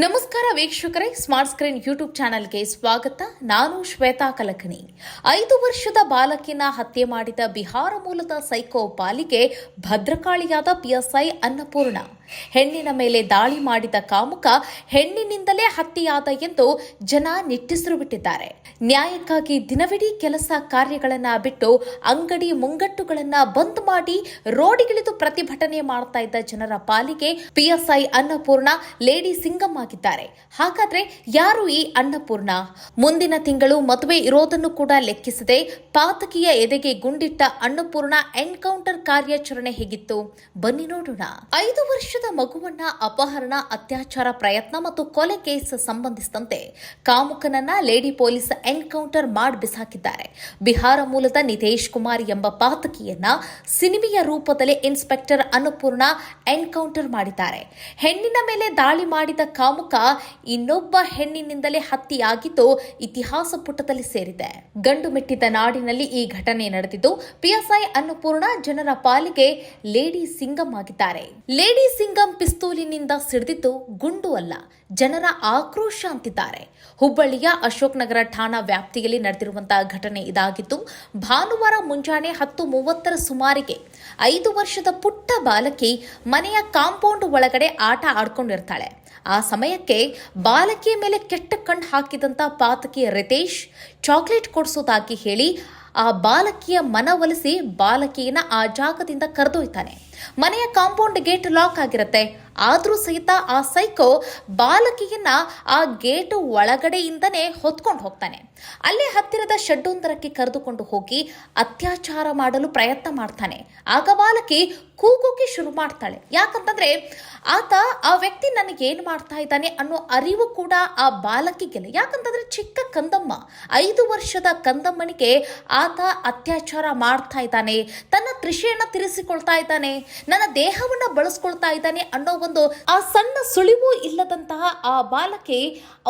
ನಮಸ್ಕಾರ ವೀಕ್ಷಕರೇ smart screen YouTube ಚಾನೆಲ್ಗೆ ಸ್ವಾಗತ. ನಾನು ಶ್ವೇತಾ ಕಲಕಣಿ. ಐದು ವರ್ಷದ ಬಾಲಕಿನ ಹತ್ಯೆ ಮಾಡಿದ ಬಿಹಾರ ಮೂಲದ ಸೈಕೋ ಪಾಲಿಗೆ ಭದ್ರಕಾಳಿಯಾದ ಪಿಎಸ್ಐ ಅನ್ನಪೂರ್ಣ. ಹೆಣ್ಣಿನ ಮೇಲೆ ದಾಳಿ ಮಾಡಿದ ಕಾಮುಕ ಹೆಣ್ಣಿನಿಂದಲೇ ಹತ್ಯೆಯಾದ ಎಂದು ಜನ ನಿಟ್ಟಿಸಿರು ಬಿಟ್ಟಿದ್ದಾರೆ. ನ್ಯಾಯಕ್ಕಾಗಿ ದಿನವಿಡೀ ಕೆಲಸ ಕಾರ್ಯಗಳನ್ನ ಬಿಟ್ಟು ಅಂಗಡಿ ಮುಂಗಟ್ಟುಗಳನ್ನ ಬಂದ್ ಮಾಡಿ ರೋಡಿಗಿಳಿದು ಪ್ರತಿಭಟನೆ ಮಾಡ್ತಾ ಇದ್ದ ಜನರ ಪಾಲಿಗೆ ಪಿಎಸ್ಐ ಅನ್ನಪೂರ್ಣ, ಲೇಡಿ ಸಿಂಗಮ್ ಆಗಿದ್ದಾರೆ ಹಾಗಾದ್ರೆ ಯಾರು ಈ ಅನ್ನಪೂರ್ಣ? ಮುಂದಿನ ತಿಂಗಳು ಮದುವೆ ಇರೋದನ್ನು ಕೂಡ ಲೆಕ್ಕಿಸದೆ ಪಾತಕಿಯ ಎದೆಗೆ ಗುಂಡಿಟ್ಟ ಅನ್ನಪೂರ್ಣ ಎನ್ಕೌಂಟರ್ ಕಾರ್ಯಾಚರಣೆ ಹೇಗಿತ್ತು? ಬನ್ನಿ ನೋಡೋಣ. ಐದು ವರ್ಷದ ಮಗುವನ್ನ ಅಪಹರಣ, ಅತ್ಯಾಚಾರ, ಪ್ರಯತ್ನ ಮತ್ತು ಕೊಲೆ ಕೇಸ್ ಸಂಬಂಧಿಸಿದಂತೆ ಕಾಮುಕನನ್ನ ಲೇಡಿ ಪೊಲೀಸ್ ಎನ್ಕೌಂಟರ್ ಮಾಡಿ ಬಿಸಾಕಿದ್ದಾರೆ. ಬಿಹಾರ ಮೂಲದ ನಿತೇಶ್ ಕುಮಾರ್ ಎಂಬ ಪಾತಕಿಯನ್ನ ಸಿನಿಮೆಯ ರೂಪದಲ್ಲಿ ಇನ್ಸ್ಪೆಕ್ಟರ್ ಅನ್ನಪೂರ್ಣ ಎನ್ಕೌಂಟರ್ ಮಾಡಿದ್ದಾರೆ. ಹೆಣ್ಣಿನ ಮೇಲೆ ದಾಳಿ ಮಾಡಿದ ಕಾಮುಕ ಇನ್ನೊಬ್ಬ ಹೆಣ್ಣಿನಿಂದಲೇ ಹತ್ಯೆಯಾಗಿದ್ದು ಇತಿಹಾಸ ಪುಟದಲ್ಲಿ ಸೇರಿದೆ. ಗಂಡು ಮೆಟ್ಟಿದ ನಾಡಿನಲ್ಲಿ ಈ ಘಟನೆ ನಡೆದಿದ್ದು, ಪಿಎಸ್ಐ ಅನ್ನಪೂರ್ಣ ಜನರ ಪಾಲಿಗೆ ಲೇಡಿ ಸಿಂಗಂ ಆಗಿದ್ದಾರೆ. ಲೇಡಿ ಸಿಂಗಂ ಪಿಸ್ತೂಲಿನಿಂದ ಸಿಡಿದಿದ್ದು ಗುಂಡು ಅಲ್ಲ, ಜನರ ಆಕ್ರೋಶ ಅಂತಿದ್ದಾರೆ. ಹುಬ್ಬಳ್ಳಿಯ ಅಶೋಕ್ ನಗರ ಠಾಣಾ ವ್ಯಾಪ್ತಿಯಲ್ಲಿ ನಡೆದಿರುವಂತಹ ಘಟನೆ ಇದಾಗಿದ್ದು, ಭಾನುವಾರ ಮುಂಜಾನೆ ಹತ್ತು ಮೂವತ್ತರ ಸುಮಾರಿಗೆ ಐದು ವರ್ಷದ ಪುಟ್ಟ ಬಾಲಕಿ ಮನೆಯ ಕಾಂಪೌಂಡ್ ಒಳಗಡೆ ಆಟ ಆಡ್ಕೊಂಡಿರ್ತಾಳೆ. ಆ ಸಮಯಕ್ಕೆ ಬಾಲಕಿಯ ಮೇಲೆ ಕೆಟ್ಟ ಕಣ್ಣು ಹಾಕಿದಂತ ಪಾತಕಿ ರಿತೇಶ್ ಚಾಕ್ಲೇಟ್ ಕೊಡಿಸೋದಾಗಿ ಹೇಳಿ ಆ ಬಾಲಕಿಯ ಮನವೊಲಿಸಿ ಬಾಲಕಿಯನ್ನ ಆ ಜಾಗದಿಂದ ಕರೆದೊಯ್ತಾನೆ. ಮನೆಯ ಕಾಂಪೌಂಡ್ ಗೇಟ್ ಲಾಕ್ ಆಗಿರುತ್ತೆ. ಆದರೂ ಸಹಿತ ಆ ಸೈಕೋ ಬಾಲಕಿಯನ್ನ ಆ ಗೇಟ್ ಒಳಗಡೆಯಿಂದನೇ ಹೊತ್ಕೊಂಡು ಹೋಗ್ತಾನೆ. ಅಲ್ಲೇ ಹತ್ತಿರದ ಶೆಡ್ಡೊಂದರಕ್ಕೆ ಕರೆದುಕೊಂಡು ಹೋಗಿ ಅತ್ಯಾಚಾರ ಮಾಡಲು ಪ್ರಯತ್ನ ಮಾಡ್ತಾನೆ. ಆಗ ಬಾಲಕಿ ಕೂಗೋಕೆ ಶುರು ಮಾಡ್ತಾಳೆ. ಯಾಕಂತಂದ್ರೆ ಆತ ಆ ವ್ಯಕ್ತಿ ನನಗೆ ಏನು ಮಾಡ್ತಾ ಇದ್ದಾನೆ ಅನ್ನೋ ಅರಿವು ಕೂಡ ಆ ಬಾಲಕಿಗೆಲ್ಲ. ಯಾಕಂತಂದ್ರೆ ಚಿಕ್ಕ ಕಂದಮ್ಮ, ಐದು ವರ್ಷದ ಕಂದಮ್ಮನಿಗೆ ಆತ ಅತ್ಯಾಚಾರ ಮಾಡ್ತಾ ಇದ್ದಾನೆ. ತನ್ನ ತ್ರಿಷೆಯನ್ನ ತಿಳಿಸಿಕೊಳ್ತಾ ಇದ್ದಾನೆ. ನನ್ನ ದೇಹವನ್ನ ಬಳಸ್ಕೊಳ್ತಾ ಇದ್ದಾನೆ ಅನ್ನೋ ಒಂದು ಆ ಸಣ್ಣ ಸುಳಿವು ಇಲ್ಲದಂತಹ ಆ ಬಾಲಕಿ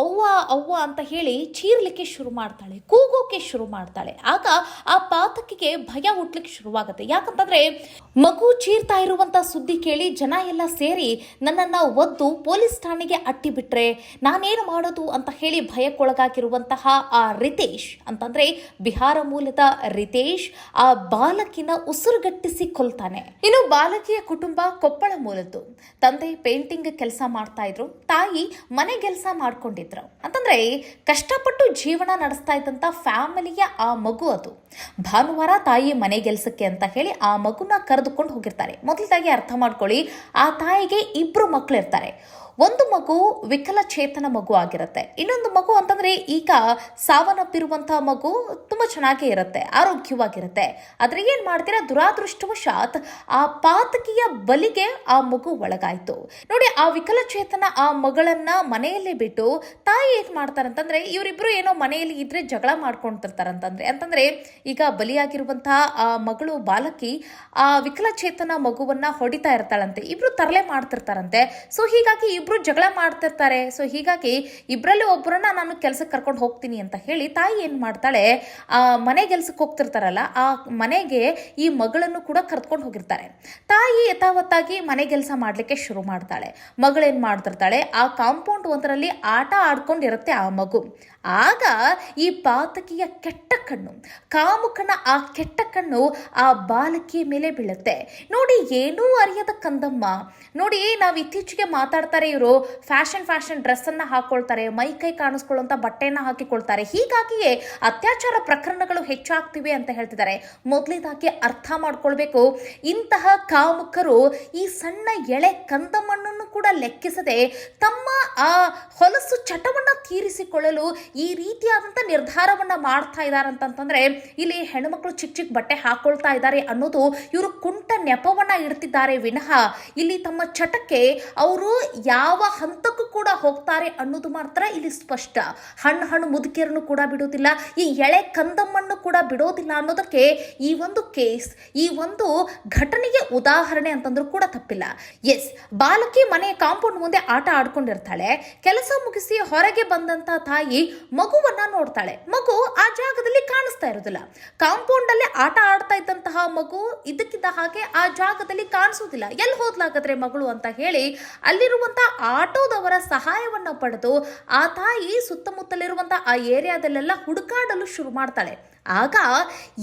ಅವ್ವ ಅವ್ವ ಅಂತ ಹೇಳಿ ಚೀರ್ಲಿಕ್ಕೆ ಶುರು ಮಾಡ್ತಾಳೆ, ಕೂಗೋಕೆ ಶುರು ಮಾಡ್ತಾಳೆ. ಆಗ ಆ ಪಾತಕಿಗೆ ಭಯ ಹುಟ್ಲಿಕ್ಕೆ ಶುರುವಾಗುತ್ತೆ. ಯಾಕಂತಂದ್ರೆ ಮಗು ಚೀರ್ತಾ ಇರುವಂತ ಸುದ್ದಿ ಕೇಳಿ ಜನ ಎಲ್ಲ ಸೇರಿ ನನ್ನನ್ನ ಒದ್ದು ಪೊಲೀಸ್ ಠಾಣೆಗೆ ಅಟ್ಟಿ ಬಿಟ್ರೆ ನಾನೇನು ಮಾಡೋದು ಅಂತ ಹೇಳಿ ಭಯಕ್ಕೊಳಗಾಗಿರುವಂತಹ ಆ ರಿತೇಶ್ ಅಂತಂದ್ರೆ ಬಿಹಾರ ಮೂಲದ ರಿತೇಶ್ ಆ ಬಾಲಕಿನ ಉಸಿರುಗಟ್ಟಿಸಿ ಕೊಲ್ತಾನೆ. ಇನ್ನು ಬಾಲಕಿಯ ಕುಟುಂಬ ಕೊಪ್ಪಳ ಮೂಲದ್ದು. ತಂದೆ ಪೇಂಟಿಂಗ್ ಕೆಲಸ ಮಾಡ್ತಾ ಇದ್ರು. ತಾಯಿ ಮನೆ ಕೆಲಸ ಮಾಡ್ಕೊಂಡಿದ್ರು. ಅಂತಂದ್ರೆ ಕಷ್ಟಪಟ್ಟು ಜೀವನ ನಡೆಸ್ತಾ ಇದ್ದಂತ ಫ್ಯಾಮಿಲಿಯ ಆ ಮಗು ಅದು. ಭಾನುವಾರ ತಾಯಿ ಮನೆ ಕೆಲಸಕ್ಕೆ ಅಂತ ಹೇಳಿ ಆ ಮಗುನ ಕರೆದುಕೊಂಡು ಹೋಗಿರ್ತಾರೆ. ಮೊದಲದಾಗಿ ಅರ್ಥ ಮಾಡ್ಕೊಳ್ಳಿ, ಆ ತಾಯಿಗೆ ಇಬ್ರು ಮಕ್ಕಳು ಇರ್ತಾರೆ ಒಂದು ಮಗು ವಿಕಲಚೇತನ ಮಗು ಆಗಿರುತ್ತೆ. ಇನ್ನೊಂದು ಮಗು ಅಂತಂದ್ರೆ ಈಗ ಸಾವನ್ನಪ್ಪಿರುವಂತಹ ಮಗು ತುಂಬಾ ಚೆನ್ನಾಗೇ ಇರುತ್ತೆ, ಆರೋಗ್ಯವಾಗಿರುತ್ತೆ. ಆದ್ರೆ ಏನ್ ಮಾಡ್ತೀರಾ? ದುರಾದೃಷ್ಟವಶಾತ್ ಆ ಪಾತಕಿಯ ಬಲಿಗೆ ಆ ಮಗು ಒಳಗಾಯ್ತು. ನೋಡಿ, ಆ ವಿಕಲಚೇತನ ಆ ಮಗಳನ್ನ ಮನೆಯಲ್ಲೇ ಬಿಟ್ಟು ತಾಯಿ ಏನ್ ಮಾಡ್ತಾರಂತಂದ್ರೆ ಇವರಿಬ್ರು ಏನೋ ಮನೆಯಲ್ಲಿ ಇದ್ರೆ ಜಗಳ ಮಾಡ್ಕೊಂಡಿರ್ತಾರಂತಂದ್ರೆ, ಅಂತಂದ್ರೆ ಈಗ ಬಲಿಯಾಗಿರುವಂತಹ ಆ ಮಗಳು ಬಾಲಕಿ ಆ ವಿಕಲಚೇತನ ಮಗುವನ್ನ ಹೊಡಿತಾ ಇರ್ತಾಳಂತೆ. ಇಬ್ರು ತರಲೆ ಮಾಡ್ತಿರ್ತಾರಂತೆ. ಸೊ ಹೀಗಾಗಿ ಇಬ್ರು ಜಗಳ ಮಾಡ್ತಿರ್ತಾರೆ. ಸೊ ಹೀಗಾಗಿ ಇಬ್ಬರಲ್ಲಿ ಒಬ್ಬರನ್ನ ನಾನು ಕೆಲಸಕ್ಕೆ ಕರ್ಕೊಂಡು ಹೋಗ್ತೀನಿ ಅಂತ ಹೇಳಿ ತಾಯಿ ಏನು ಮಾಡ್ತಾಳೆ, ಆ ಮನೆ ಕೆಲಸಕ್ಕೆ ಹೋಗ್ತಿರ್ತಾರಲ್ಲ, ಆ ಮನೆಗೆ ಈ ಮಗಳನ್ನು ಕೂಡ ಕರ್ಕೊಂಡು ಹೋಗಿರ್ತಾರೆ. ತಾಯಿ ಯಥಾವತ್ತಾಗಿ ಮನೆ ಕೆಲಸ ಮಾಡಲಿಕ್ಕೆ ಶುರು ಮಾಡ್ತಾಳೆ. ಮಗಳೇನು ಮಾಡ್ತಿರ್ತಾಳೆ, ಆ ಕಾಂಪೌಂಡ್ ಒಂದರಲ್ಲಿ ಆಟ ಆಡ್ಕೊಂಡಿರುತ್ತೆ ಆ ಮಗು. ಆಗ ಈ ಪಾತಕಿಯ ಕೆಟ್ಟ ಕಣ್ಣು ಕಾಮುಕನ ಆ ಕೆಟ್ಟ ಕಣ್ಣು ಆ ಬಾಲಕಿಯ ಮೇಲೆ ಬೀಳುತ್ತೆ. ನೋಡಿ, ಏನೂ ಅರಿಯದ ಕಂದಮ್ಮ. ನೋಡಿ, ನಾವು ಇತ್ತೀಚೆಗೆ ಮಾತಾಡ್ತಾರೆ ಇವರು ಫ್ಯಾಷನ್ ಫ್ಯಾಷನ್ ಡ್ರೆಸ್ಸನ್ನು ಹಾಕೊಳ್ತಾರೆ, ಮೈ ಕೈ ಕಾಣಿಸ್ಕೊಳ್ಳುವಂಥ ಬಟ್ಟೆಯನ್ನು ಹಾಕಿಕೊಳ್ತಾರೆ. ಹೀಗಾಗಿಯೇ ಅತ್ಯಾಚಾರ ಪ್ರಕರಣಗಳು ಹೆಚ್ಚಾಗ್ತಿವೆ ಅಂತ ಹೇಳ್ತಿದ್ದಾರೆ. ಮೊದಲೇದಾಗಿ ಅರ್ಥ ಮಾಡ್ಕೊಳ್ಬೇಕು. ಇಂತಹ ಕಾಮುಕರು ಈ ಸಣ್ಣ ಎಳೆ ಕಂದಮಣ್ಣನ್ನು ಕೂಡ ಲೆಕ್ಕಿಸದೆ ತಮ್ಮ ಆ ಹೊಲಸು ಚಟವನ್ನ ತೀರಿಸಿಕೊಳ್ಳಲು ಈ ರೀತಿಯಾದಂಥ ನಿರ್ಧಾರವನ್ನ ಮಾಡ್ತಾ ಇದ್ದಾರೆ ಅಂತಂತಂದ್ರೆ ಇಲ್ಲಿ ಹೆಣ್ಮಕ್ಳು ಚಿಕ್ಕ ಚಿಕ್ಕ ಬಟ್ಟೆ ಹಾಕೊಳ್ತಾ ಇದ್ದಾರೆ ಅನ್ನೋದು ಇವರು ಕುಂಟ ನೆಪವನ್ನ ಇಡ್ತಿದ್ದಾರೆ ವಿನಃ. ಇಲ್ಲಿ ತಮ್ಮ ಚಟಕ್ಕೆ ಅವರು ಯಾವ ಹಂತಕ್ಕೂ ಕೂಡ ಹೋಗ್ತಾರೆ ಅನ್ನೋದು ಮಾತ್ರ ಇಲ್ಲಿ ಸ್ಪಷ್ಟ. ಹಣ್ಣು ಹಣ್ಣು ಮುದುಕಿಯರನ್ನು ಕೂಡ ಬಿಡೋದಿಲ್ಲ, ಈ ಎಳೆ ಕಂದಮ್ಮನ್ನು ಕೂಡ ಬಿಡೋದಿಲ್ಲ ಅನ್ನೋದಕ್ಕೆ ಈ ಒಂದು ಕೇಸ್ ಈ ಒಂದು ಘಟನೆಗೆ ಉದಾಹರಣೆ ಅಂತಂದ್ರೂ ಕೂಡ ತಪ್ಪಿಲ್ಲ. ಎಸ್ ಬಾಲಕಿ ಮನೆಯ ಕಾಂಪೌಂಡ್ ಮುಂದೆ ಆಟ ಆಡ್ಕೊಂಡಿರ್ತಾಳೆ, ಕೆಲಸ ಮುಗಿಸಿ ಹೊರಗೆ ಬಂದಂತ ತಾಯಿ ಮಗುವನ್ನ ನೋಡ್ತಾಳೆ. ಮಗು ಆ ಜಾಗದಲ್ಲಿ ಕಾಣಿಸ್ತಾ ಇರೋದಿಲ್ಲ ಕಾಂಪೌಂಡ್ ಅಲ್ಲಿ ಆಟ ಆಡ್ತಾ ಇದ್ದಂತಹ ಮಗು ಇದಕ್ಕಿದ್ದ ಹಾಗೆ ಆ ಜಾಗದಲ್ಲಿ ಕಾಣಿಸೋದಿಲ್ಲ ಎಲ್ಲಿ ಹೋದ್ಲಾಗದ್ರೆ ಮಗಳು ಅಂತ ಹೇಳಿ ಅಲ್ಲಿರುವಂತಹ ಆಟೋದವರ ಸಹಾಯವನ್ನು ಪಡೆದು ಆ ತಾಯಿ ಸುತ್ತಮುತ್ತಲಿರುವಂಥ ಆ ಏರಿಯಾದಲ್ಲೆಲ್ಲ ಹುಡುಕಾಡಲು ಶುರು ಮಾಡ್ತಾಳೆ. ಆಗ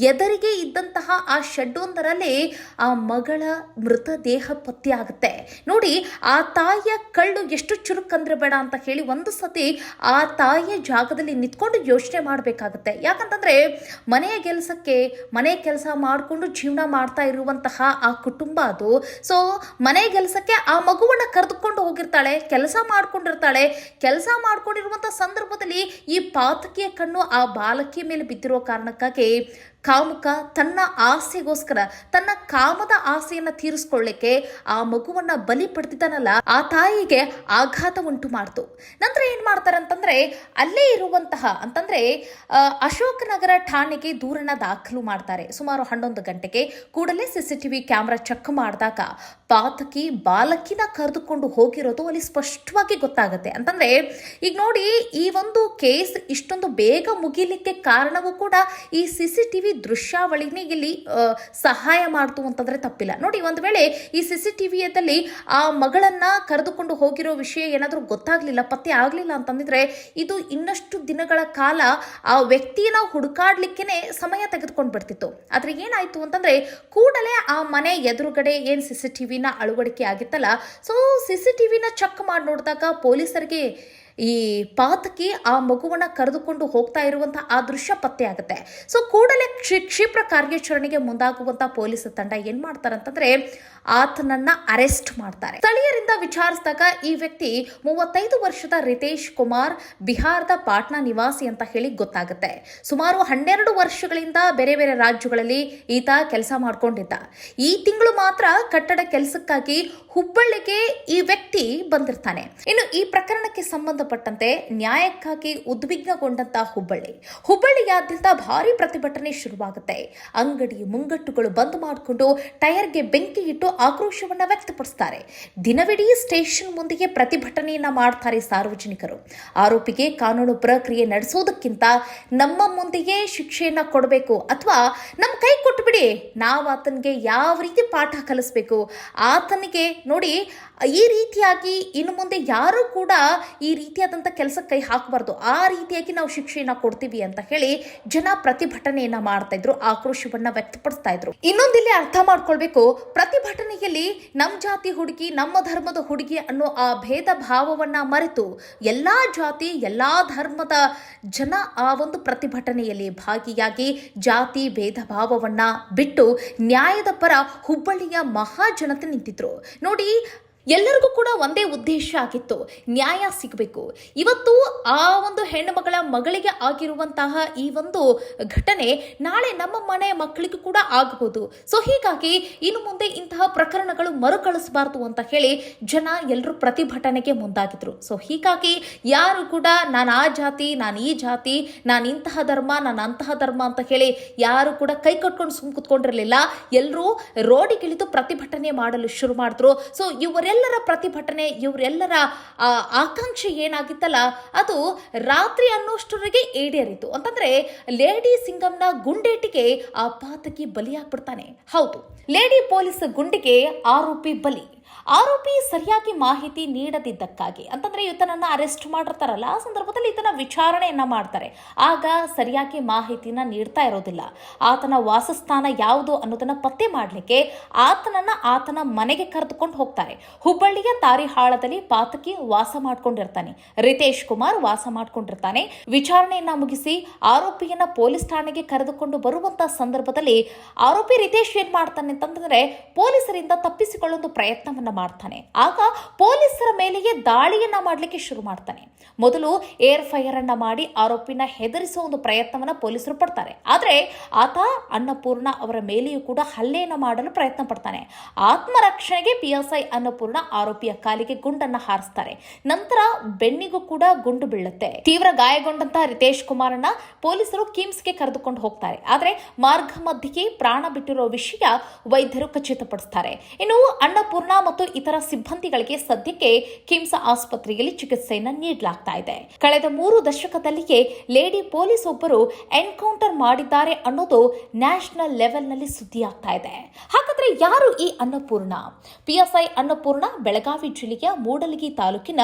ಎದರಿಗೆ ಇದ್ದಂತಹ ಆ ಶೆಡ್ಡೊಂದರಲ್ಲಿ ಆ ಮಗಳ ಮೃತದೇಹ ಪತ್ತೆಯಾಗುತ್ತೆ ನೋಡಿ, ಆ ತಾಯಿಯ ಕಳ್ಳು ಎಷ್ಟು ಚುರುಕಂದ್ರೆ ಬೇಡ ಅಂತ ಹೇಳಿ ಒಂದು ಸತಿ ಆ ತಾಯಿಯ ಜಾಗದಲ್ಲಿ ನಿಂತ್ಕೊಂಡು ಯೋಚನೆ ಮಾಡಬೇಕಾಗುತ್ತೆ. ಯಾಕಂತಂದ್ರೆ ಮನೆಯ ಕೆಲಸಕ್ಕೆ, ಮನೆ ಕೆಲಸ ಮಾಡಿಕೊಂಡು ಜೀವನ ಮಾಡ್ತಾ ಇರುವಂತಹ ಆ ಕುಟುಂಬ ಅದು. ಸೊ ಮನೆ ಕೆಲಸಕ್ಕೆ ಆ ಮಗುವನ್ನ ಕರೆದುಕೊಂಡು ಹೋಗಿರ್ತಾಳೆ, ಕೆಲಸ ಮಾಡ್ಕೊಂಡಿರ್ತಾಳೆ, ಕೆಲಸ ಮಾಡ್ಕೊಂಡಿರುವಂತ ಸಂದರ್ಭದಲ್ಲಿ ಈ ಪಾತಕಿಯ ಕಣ್ಣು ಆ ಬಾಲಕಿಯ ಮೇಲೆ ಬಿದ್ದಿರೋ മക്കൾക്ക് ಕಾಮುಕ ತನ್ನ ಆಸೆಗೋಸ್ಕರ ತನ್ನ ಕಾಮದ ಆಸೆಯನ್ನ ತೀರಿಸ್ಕೊಳ್ಳಿಕ್ಕೆ ಆ ಮಗುವನ್ನ ಬಲಿ ಪಡೆದಿದ್ದಾನಲ್ಲ ಆ ತಾಯಿಗೆ ಆಘಾತ ಉಂಟು ಮಾಡ್ತು. ನಂತರ ಏನ್ ಮಾಡ್ತಾರಂತಂದ್ರೆ ಅಲ್ಲೇ ಇರುವಂತಹ ಅಂತಂದ್ರೆ ಆ, ಅಶೋಕನಗರ ಠಾಣೆಗೆ ದೂರನ್ನ ದಾಖಲು ಮಾಡ್ತಾರೆ. ಸುಮಾರು ಹನ್ನೊಂದು ಗಂಟೆಗೆ ಕೂಡಲೇ ಸಿಸಿಟಿವಿ ಕ್ಯಾಮೆರಾ ಚೆಕ್ ಮಾಡಿದಾಗ ಪಾತಕಿ ಬಾಲಕಿನ ಕರೆದುಕೊಂಡು ಹೋಗಿರೋದು ಅಲ್ಲಿ ಸ್ಪಷ್ಟವಾಗಿ ಗೊತ್ತಾಗುತ್ತೆ. ಅಂತಂದ್ರೆ ಈಗ ನೋಡಿ ಈ ಒಂದು ಕೇಸ್ ಇಷ್ಟೊಂದು ಬೇಗ ಮುಗಿಲಿಕ್ಕೆ ಕಾರಣವೂ ಕೂಡ ಈ ಸಿ ಸಿ ಟಿ ವಿ ದೃಶ್ಯಾವಳಿನೇ ಇಲ್ಲಿ ಸಹಾಯ ಮಾಡ್ತು ಅಂತಂದ್ರೆ ತಪ್ಪಿಲ್ಲ. ನೋಡಿ, ಒಂದು ವೇಳೆ ಈ ಸಿ ಸಿ ಟಿ ವಿಯದಲ್ಲಿ ಆ ಮಗಳನ್ನ ಕರೆದುಕೊಂಡು ಹೋಗಿರೋ ವಿಷಯ ಏನಾದರೂ ಗೊತ್ತಾಗ್ಲಿಲ್ಲ, ಪತ್ತೆ ಆಗ್ಲಿಲ್ಲ ಅಂತಂದಿದ್ರೆ ಇದು ಇನ್ನಷ್ಟು ದಿನಗಳ ಕಾಲ ಆ ವ್ಯಕ್ತಿಯನ್ನ ಹುಡುಕಾಡ್ಲಿಕ್ಕೆ ಸಮಯ ತೆಗೆದುಕೊಂಡು ಬಿಡ್ತಿತ್ತು. ಆದ್ರೆ ಏನಾಯ್ತು ಅಂತಂದ್ರೆ ಕೂಡಲೇ ಆ ಮನೆ ಎದುರುಗಡೆ ಏನ್ ಸಿ ಸಿ ಟಿ ವಿನ ಅಳವಡಿಕೆ ಆಗಿತ್ತಲ್ಲ, ಸೊ ಸಿ ಸಿ ಟಿ ವಿನ ಚೆಕ್ ಮಾಡಿ ನೋಡಿದಾಗ ಪೊಲೀಸರಿಗೆ ಈ ಪಾತಕಿ ಆ ಮಗುವನ್ನ ಕರೆದುಕೊಂಡು ಹೋಗ್ತಾ ಇರುವಂತಹ ಆ ದೃಶ್ಯ ಪತ್ತೆ ಆಗುತ್ತೆ. ಸೊ ಕೂಡಲೇ ಕ್ಷಿ- ಕ್ಷಿಪ್ರ ಕಾರ್ಯಾಚರಣೆಗೆ ಮುಂದಾಗುವಂತ ಪೊಲೀಸ್ ತಂಡ ಏನ್ ಮಾಡ್ತಾರಂತಂದ್ರೆ ಆತನನ್ನ ಅರೆಸ್ಟ್ ಮಾಡ್ತಾರೆ. ಸ್ಥಳೀಯರಿಂದ ವಿಚಾರಿಸಿದಾಗ ಈ ವ್ಯಕ್ತಿ ಮೂವತ್ತೈದು ವರ್ಷದ ರಿತೇಶ್ ಕುಮಾರ್ ಬಿಹಾರದ ಪಾಟ್ನಾ ನಿವಾಸಿ ಅಂತ ಹೇಳಿ ಗೊತ್ತಾಗುತ್ತೆ. ಸುಮಾರು ಹನ್ನೆರಡು ವರ್ಷಗಳಿಂದ ಬೇರೆ ಬೇರೆ ರಾಜ್ಯಗಳಲ್ಲಿ ಈತ ಕೆಲಸ ಮಾಡ್ಕೊಂಡಿದ್ದ. ಈ ತಿಂಗಳು ಮಾತ್ರ ಕಟ್ಟಡ ಕೆಲಸಕ್ಕಾಗಿ ಹುಬ್ಬಳ್ಳಿಗೆ ಈ ವ್ಯಕ್ತಿ ಬಂದಿರ್ತಾನೆ. ಇನ್ನು ಈ ಪ್ರಕರಣಕ್ಕೆ ಸಂಬಂಧಪಟ್ಟಂತೆ ನ್ಯಾಯಕ್ಕಾಗಿ ಉದ್ವಿಗ್ನಗೊಂಡಂತ ಹುಬ್ಬಳ್ಳಿ. ಹುಬ್ಬಳ್ಳಿಯಾದ್ಯಂತ ಭಾರಿ ಪ್ರತಿಭಟನೆ ಶುರುವಾಗುತ್ತೆ. ಅಂಗಡಿ ಮುಂಗಟ್ಟುಗಳು ಬಂದ್ ಮಾಡಿಕೊಂಡು ಟೈರ್ಗೆ ಬೆಂಕಿ ಇಟ್ಟು ಆಕ್ರೋಶವನ್ನ ವ್ಯಕ್ತಪಡಿಸ್ತಾರೆ. ದಿನವಿಡೀ ಸ್ಟೇಷನ್ ಮುಂದೆಯೇ ಪ್ರತಿಭಟನೆಯನ್ನ ಮಾಡ್ತಾರೆ ಸಾರ್ವಜನಿಕರು. ಆರೋಪಿಗೆ ಕಾನೂನು ಪ್ರಕ್ರಿಯೆ ನಡೆಸೋದಕ್ಕಿಂತ ನಮ್ಮ ಮುಂದೆಯೇ ಶಿಕ್ಷೆಯನ್ನ ಕೊಡಬೇಕು ಅಥವಾ ನಮ್ಮ ಕೈ ಕೊಟ್ಬಿಡಿ ನಾವು ಆತನಿಗೆ ಯಾವ ರೀತಿ ಪಾಠ ಕಲಿಸ್ಬೇಕು, ಆತನಿಗೆ ನೋಡಿ ಈ ರೀತಿಯಾಗಿ ಇನ್ನು ಮುಂದೆ ಯಾರು ಕೂಡ ಈ ರೀತಿಯಾದಂಥ ಕೆಲಸಕ್ಕೆ ಕೈ ಹಾಕಬಾರ್ದು. ಆ ರೀತಿಯಾಗಿ ನಾವು ಶಿಕ್ಷೆಯನ್ನ ಕೊಡ್ತೀವಿ ಅಂತ ಹೇಳಿ ಜನ ಪ್ರತಿಭಟನೆಯನ್ನ ಮಾಡ್ತಾ ಇದ್ರು, ಆಕ್ರೋಶವನ್ನ ವ್ಯಕ್ತಪಡಿಸ್ತಾ ಇದ್ರು. ಇನ್ನೊಂದಿಲ್ಲಿ ಅರ್ಥ ಮಾಡ್ಕೊಳ್ಬೇಕು, ಪ್ರತಿಭಟನೆಯಲ್ಲಿ ನಮ್ಮ ಜಾತಿ ಹುಡುಗಿ, ನಮ್ಮ ಧರ್ಮದ ಹುಡುಗಿ ಅನ್ನೋ ಆ ಭೇದ ಭಾವವನ್ನ ಮರೆತು ಎಲ್ಲಾ ಜಾತಿ, ಎಲ್ಲಾ ಧರ್ಮದ ಜನ ಆ ಒಂದು ಪ್ರತಿಭಟನೆಯಲ್ಲಿ ಭಾಗಿಯಾಗಿ ಜಾತಿ ಭೇದ ಭಾವವನ್ನ ಬಿಟ್ಟು ನ್ಯಾಯದ ಪರ ಹುಬ್ಬಳ್ಳಿಯ ಮಹಾಜನತೆ ನಿಂತಿದ್ರು. ನೋಡಿ ಎಲ್ಲರಿಗೂ ಕೂಡ ಒಂದೇ ಉದ್ದೇಶ ಆಗಿತ್ತು. ನ್ಯಾಯ ಸಿಗಬೇಕು. ಇವತ್ತು ಆ ಒಂದು ಹೆಣ್ಣು ಮಗಳ ಮಗಳಿಗೆ ಆಗಿರುವಂತಹ ಈ ಒಂದು ಘಟನೆ ನಾಳೆ ನಮ್ಮ ಮನೆ ಮಕ್ಕಳಿಗೂ ಕೂಡ ಆಗಬಹುದು. ಸೊ ಹೀಗಾಗಿ ಇನ್ನು ಮುಂದೆ ಇಂತಹ ಪ್ರಕರಣಗಳು ಮರುಕಳಿಸಬಾರದು ಅಂತ ಹೇಳಿ ಜನ ಎಲ್ಲರೂ ಪ್ರತಿಭಟನೆಗೆ ಮುಂದಾಗಿದ್ರು. ಸೊ ಹೀಗಾಗಿ ಯಾರು ಕೂಡ ನಾನು ಆ ಜಾತಿ, ನಾನು ಈ ಜಾತಿ, ನಾನು ಇಂತಹ ಧರ್ಮ, ನಾನು ಅಂತಹ ಧರ್ಮ ಅಂತ ಹೇಳಿ ಯಾರು ಕೂಡ ಕೈ ಕಟ್ಕೊಂಡು ಸುಮ್ ಕುತ್ಕೊಂಡಿರಲಿಲ್ಲ ಎಲ್ಲರೂ ರೋಡಿಗಿಳಿದು ಪ್ರತಿಭಟನೆ ಮಾಡಲು ಶುರು ಮಾಡಿದ್ರು. ಸೊ ಇವರೆಲ್ಲರ ಪ್ರತಿಭಟನೆ, ಇವರೆಲ್ಲರ ಆಕಾಂಕ್ಷೆ ಏನಾಗಿತ್ತಲ್ಲ, ಅದು ರಾತ್ರಿ ಅನ್ನೋಷ್ಟರಿಗೆ ಈಡೇರಿತು. ಅಂತಂದ್ರೆ, ಲೇಡಿ ಸಿಂಗಂನ ಗುಂಡೇಟಿಗೆ ಆ ಪಾತಕಿ ಬಲಿಯಾಗ್ಬಿಡ್ತಾನೆ. ಹೌದು, ಲೇಡಿ ಪೊಲೀಸ್ ಗುಂಡಿಗೆ ಆರೋಪಿ ಬಲಿ. ಆರೋಪಿ ಸರಿಯಾಗಿ ಮಾಹಿತಿ ನೀಡದಿದ್ದಕ್ಕಾಗಿ, ಅಂತಂದ್ರೆ ಈತನನ್ನ ಅರೆಸ್ಟ್ ಮಾಡಿರ್ತಾರಲ್ಲ, ಆ ಸಂದರ್ಭದಲ್ಲಿ ಈತನ ವಿಚಾರಣೆಯನ್ನ ಮಾಡ್ತಾರೆ. ಆಗ ಸರಿಯಾಗಿ ಮಾಹಿತಿನ ನೀಡ್ತಾ ಇರೋದಿಲ್ಲ. ಆತನ ವಾಸಸ್ಥಾನ ಯಾವುದು ಅನ್ನೋದನ್ನ ಪತ್ತೆ ಮಾಡಲಿಕ್ಕೆ ಆತನನ್ನ ಆತನ ಮನೆಗೆ ಕರೆದುಕೊಂಡು ಹೋಗ್ತಾರೆ. ಹುಬ್ಬಳ್ಳಿಯ ತಾರಿಹಾಳದಲ್ಲಿ ಪಾತಕಿ ವಾಸ ಮಾಡ್ಕೊಂಡಿರ್ತಾನೆ. ರಿತೇಶ್ ಕುಮಾರ್ ವಾಸ ಮಾಡ್ಕೊಂಡಿರ್ತಾನೆ. ವಿಚಾರಣೆಯನ್ನ ಮುಗಿಸಿ ಆರೋಪಿಯನ್ನ ಪೊಲೀಸ್ ಠಾಣೆಗೆ ಕರೆದುಕೊಂಡು ಬರುವಂತ ಸಂದರ್ಭದಲ್ಲಿ ಆರೋಪಿ ರಿತೇಶ್ ಏನ್ ಮಾಡ್ತಾನೆ ಅಂತಂದ್ರೆ ಪೊಲೀಸರಿಂದ ತಪ್ಪಿಸಿಕೊಳ್ಳೋ ಒಂದು ಪ್ರಯತ್ನವನ್ನ ಮಾಡ್ತಾನೆ. ಆಗ ಪೊಲೀಸರ ಮೇಲೆಯೇ ದಾಳಿಯನ್ನ ಮಾಡಲಿಕ್ಕೆ ಶುರು ಮಾಡ್ತಾನೆ. ಮೊದಲು ಏರ್ ಫೈರ್ ಅನ್ನ ಮಾಡಿ ಆರೋಪಿನ ಹೆದರಿಸುವ ಒಂದು ಪ್ರಯತ್ನವನ್ನ ಪೊಲೀಸರು ಪಡ್ತಾರೆ. ಆದ್ರೆ ಆತ ಅನ್ನಪೂರ್ಣ ಅವರ ಮೇಲೆಯೂ ಕೂಡ ಹಲ್ಲೆಯನ್ನು ಮಾಡಲು ಪ್ರಯತ್ನ ಪಡ್ತಾನೆ. ಆತ್ಮರಕ್ಷಣೆಗೆ ಪಿಎಸ್ಐ ಅನ್ನಪೂರ್ಣ ಆರೋಪಿಯ ಕಾಲಿಗೆ ಗುಂಡನ್ನ ಹಾರಿಸ್ತಾರೆ. ನಂತರ ಬೆನ್ನಿಗೂ ಕೂಡ ಗುಂಡು ಬೀಳುತ್ತೆ. ತೀವ್ರ ಗಾಯಗೊಂಡಂತಹ ರಿತೇಶ್ ಕುಮಾರನ್ನ ಪೊಲೀಸರು ಕಿಮ್ಸ್ಗೆ ಕರೆದುಕೊಂಡು ಹೋಗ್ತಾರೆ. ಆದ್ರೆ ಮಾರ್ಗ ಮಧ್ಯಕ್ಕೆ ಪ್ರಾಣ ಬಿಟ್ಟಿರೋ ವಿಷಯ ವೈದ್ಯರು ಖಚಿತಪಡಿಸ್ತಾರೆ. ಇನ್ನು ಅನ್ನಪೂರ್ಣ ಮತ್ತು ಇತರ ಸಿಬ್ಬಂದಿಗಳಿಗೆ ಸದ್ಯಕ್ಕೆ ಕಿಮ್ಸ್ ಆಸ್ಪತ್ರೆಯಲ್ಲಿ ಚಿಕಿತ್ಸೆಯನ್ನು ನೀಡಲಾಗ್ತಾ ಇದೆ. ಕಳೆದ ಮೂರು ದಶಕದಲ್ಲಿಯೇ ಲೇಡಿ ಪೊಲೀಸ್ ಒಬ್ಬರು ಎನ್ಕೌಂಟರ್ ಮಾಡಿದ್ದಾರೆ ಅನ್ನೋದು ನ್ಯಾಷನಲ್ ಲೆವೆಲ್ನಲ್ಲಿ ಸುದ್ದಿಯಾಗ್ತಾ ಇದೆ. ಹಾಗಾದ್ರೆ ಯಾರು ಈ ಅನ್ನಪೂರ್ಣ? ಪಿಎಸ್ಐ ಅನ್ನಪೂರ್ಣ, ಬೆಳಗಾವಿ ಜಿಲ್ಲೆಯ ಮೂಡಲಗಿ ತಾಲೂಕಿನ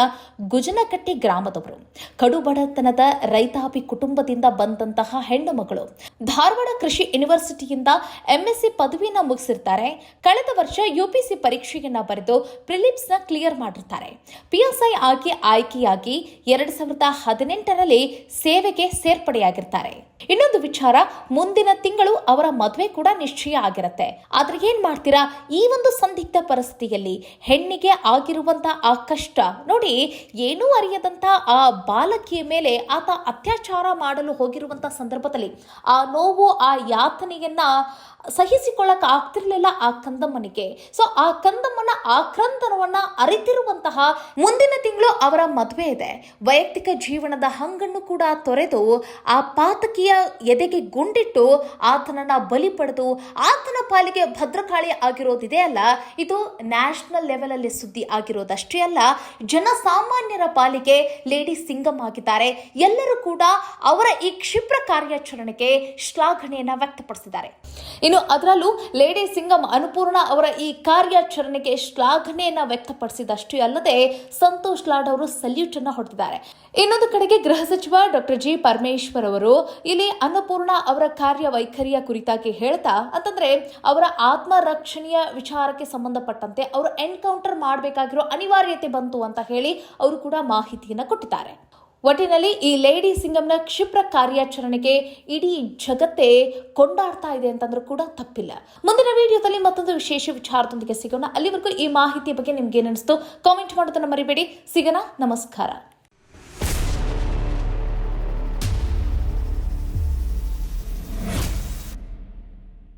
ಗುಜನಕಟ್ಟಿ ಗ್ರಾಮದವರು. ಕಡುಬಡತನದ ರೈತಾಪಿ ಕುಟುಂಬದಿಂದ ಬಂದಂತಹ ಹೆಣ್ಣು ಮಗಳು. ಧಾರವಾಡ ಕೃಷಿ ಯೂನಿವರ್ಸಿಟಿಯಿಂದ ಎಂಎಸ್ಸಿ ಪದವಿಯನ್ನು ಮುಗಿಸಿರ್ತಾರೆ. ಕಳೆದ ವರ್ಷ ಯುಪಿಸಿ ಪರೀಕ್ಷೆಯನ್ನ ಬರೆದು ಪ್ರಿಲಿಮ್ಸ್ ಪ್ರಿಲಿಪ್ಸ್ನ ಕ್ಲಿಯರ್ ಮಾಡಿರ್ತಾರೆ. ಪಿಎಸ್ಐ ಆಗಿ ಆಯ್ಕೆಯಾಗಿ ಎರಡ್ ಸಾವಿರದ ಹದಿನೆಂಟರಲ್ಲಿ ಸೇವೆಗೆ ಸೇರ್ಪಡೆಯಾಗಿರ್ತಾರೆ. ಇನ್ನೊಂದು ವಿಚಾರ, ಮುಂದಿನ ತಿಂಗಳು ಅವರ ಮದುವೆ ಕೂಡ ನಿಶ್ಚಯ ಆಗಿರುತ್ತೆ. ಆದ್ರೆ ಏನ್ ಮಾಡ್ತೀರಾ? ಈ ಒಂದು ಸಂದಿಗ್ಧ ಪರಿಸ್ಥಿತಿಯಲ್ಲಿ ಹೆಣ್ಣಿಗೆ ಆಗಿರುವಂತ ಆ ಕಷ್ಟ ನೋಡಿ, ಏನೂ ಅರಿಯದಂತ ಆ ಬಾಲಕಿಯ ಮೇಲೆ ಆತ ಅತ್ಯಾಚಾರ ಮಾಡಲು ಹೋಗಿರುವಂತ ಸಂದರ್ಭದಲ್ಲಿ ಆ ನೋವು, ಆ ಯಾತನೆಯನ್ನ ಸಹಿಸಿಕೊಳ್ಳಕ್ ಆಗ್ತಿರ್ಲಿಲ್ಲ ಆ ಕಂದಮ್ಮನಿಗೆ. ಸೊ ಆ ಕಂದಮ್ಮನ ಆಕ್ರಂದನವನ್ನ ಅರಿತಿರುವಂತಹ ಮುಂದಿನ ತಿಂಗಳು ಅವರ ಮದುವೆ ಇದೆ. ವೈಯಕ್ತಿಕ ಜೀವನದ ಹಂಗನ್ನು ಕೂಡ ತೊರೆದು ಆ ಪಾತಕಿಯ ಎದೆಗೆ ಗುಂಡಿಟ್ಟು ಆತನನ್ನ ಬಲಿ ಪಡೆದು ಆತನ ಪಾಲಿಗೆ ಭದ್ರಕಾಳಿ ಆಗಿರೋದಿದೆ ಅಲ್ಲ? ಇದು ನ್ಯಾಷನಲ್ ಲೆವೆಲಲ್ಲಿ ಸುದ್ದಿ ಆಗಿರೋದಷ್ಟೇ ಅಲ್ಲ. ಜನಸಾಮಾನ್ಯರ ಪಾಲಿಗೆ ಲೇಡಿ ಸಿಂಗಮ್ ಆಗಿದ್ದಾರೆ. ಎಲ್ಲರೂ ಕೂಡ ಅವರ ಈ ಕ್ಷಿಪ್ರ ಕಾರ್ಯಾಚರಣೆಗೆ ಶ್ಲಾಘನೆಯನ್ನು ವ್ಯಕ್ತಪಡಿಸಿದ್ದಾರೆ. ಅದರಲ್ಲೂ ಲೇಡಿ ಸಿಂಗಮ್ ಅನುಪೂರ್ಣ ಅವರ ಈ ಕಾರ್ಯಾಚರಣೆಗೆ ಶ್ಲಾಘನೆಯನ್ನ ವ್ಯಕ್ತಪಡಿಸಿದಷ್ಟೇ ಅಲ್ಲದೆ ಸಂತೋಷ್ ಲಾಡ್ ಅವರು ಸಲ್ಯೂಟ್ ಅನ್ನ ಹೊಡೆದಿದ್ದಾರೆ. ಇನ್ನೊಂದು ಕಡೆಗೆ ಗೃಹ ಸಚಿವ ಡಾಕ್ಟರ್ ಜಿ ಪರಮೇಶ್ವರ್ ಅವರು ಇಲ್ಲಿ ಅನ್ನಪೂರ್ಣ ಅವರ ಕಾರ್ಯವೈಖರಿಯ ಕುರಿತಾಗಿ ಹೇಳ್ತಾ, ಅಂತಂದ್ರೆ ಅವರ ಆತ್ಮರಕ್ಷಣೆಯ ವಿಚಾರಕ್ಕೆ ಸಂಬಂಧಪಟ್ಟಂತೆ ಅವರು ಎನ್ಕೌಂಟರ್ ಮಾಡಬೇಕಾಗಿರೋ ಅನಿವಾರ್ಯತೆ ಬಂತು ಅಂತ ಹೇಳಿ ಅವರು ಕೂಡ ಮಾಹಿತಿಯನ್ನ ಕೊಟ್ಟಿದ್ದಾರೆ. ಒಟ್ಟಿನಲ್ಲಿ ಈ ಲೇಡಿ ಸಿಂಗಮ್ನ ಕ್ಷಿಪ್ರ ಕಾರ್ಯಾಚರಣೆಗೆ ಇಡೀ ಜಗತ್ತೇ ಕೊಂಡಾಡ್ತಾ ಇದೆ ಅಂತಂದ್ರೂ ಕೂಡ ತಪ್ಪಿಲ್ಲ. ಮುಂದಿನ ವಿಡಿಯೋದಲ್ಲಿ ಮತ್ತೊಂದು ವಿಶೇಷ ವಿಚಾರದೊಂದಿಗೆ ಸಿಗೋಣ. ಅಲ್ಲಿವರೆಗೂ ಈ ಮಾಹಿತಿಯ ಬಗ್ಗೆ ನಿಮ್ಗೆ ಏನಿಸ್ತು ಕಾಮೆಂಟ್ ಮಾಡೋದನ್ನ ಮರಿಬೇಡಿ. ಸಿಗೋಣ. ನಮಸ್ಕಾರ.